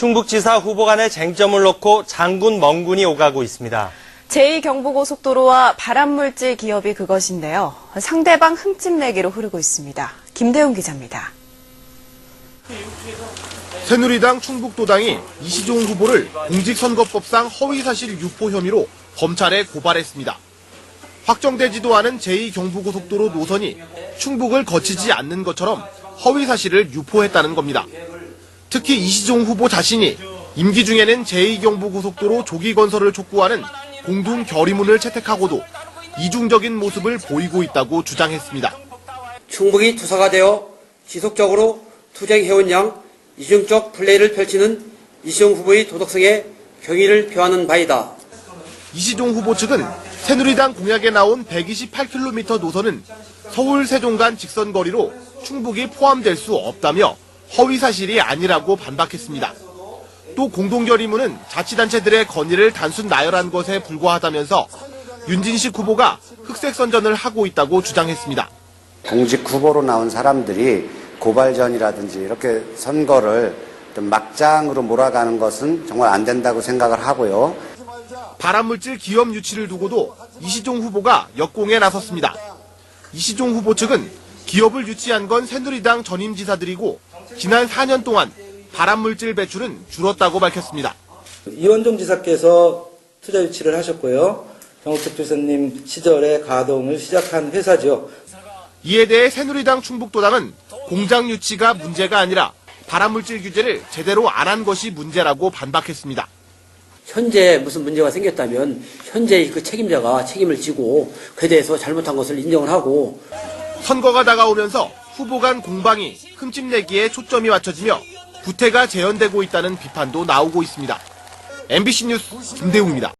충북지사 후보 간의 쟁점을 놓고 장군 멍군이 오가고 있습니다. 제2경부고속도로와 발암물질 기업이 그것인데요. 상대방 흠집내기로 흐르고 있습니다. 김대웅 기자입니다. 새누리당 충북도당이 이시종 후보를 공직선거법상 허위사실 유포 혐의로 검찰에 고발했습니다. 확정되지도 않은 제2경부고속도로 노선이 충북을 거치지 않는 것처럼 허위사실을 유포했다는 겁니다. 특히 이시종 후보 자신이 임기 중에는 제2경부고속도로 조기 건설을 촉구하는 공동 결의문을 채택하고도 이중적인 모습을 보이고 있다고 주장했습니다. 충북이 투사가 되어 지속적으로 투쟁해온 양 이중적 플레이를 펼치는 이시영 후보의 도덕성에 경의를 표하는 바이다. 이시종 후보 측은 새누리당 공약에 나온 128km 노선은 서울 세종 간 직선 거리로 충북이 포함될 수 없다며 허위 사실이 아니라고 반박했습니다. 또 공동결의문은 자치단체들의 건의를 단순 나열한 것에 불과하다면서 윤진식 후보가 흑색 선전을 하고 있다고 주장했습니다. 공직 후보로 나온 사람들이 고발전이라든지 이렇게 선거를 좀 막장으로 몰아가는 것은 정말 안 된다고 생각을 하고요. 발암물질 기업 유치를 두고도 이시종 후보가 역공에 나섰습니다. 이시종 후보 측은 기업을 유치한 건 새누리당 전임 지사들이고 지난 4년 동안 발암물질 배출은 줄었다고 밝혔습니다. 이원종 지사께서 투자 유치를 하셨고요. 정우택 교수님 시절에 가동을 시작한 회사죠. 이에 대해 새누리당 충북도당은 공장 유치가 문제가 아니라 발암물질 규제를 제대로 안 한 것이 문제라고 반박했습니다. 현재 무슨 문제가 생겼다면 현재 그 책임자가 책임을 지고 그에 대해서 잘못한 것을 인정을 하고 선거가 다가오면서 후보 간 공방이 흠집내기에 초점이 맞춰지며 구태가 재현되고 있다는 비판도 나오고 있습니다. MBC 뉴스 김대웅입니다.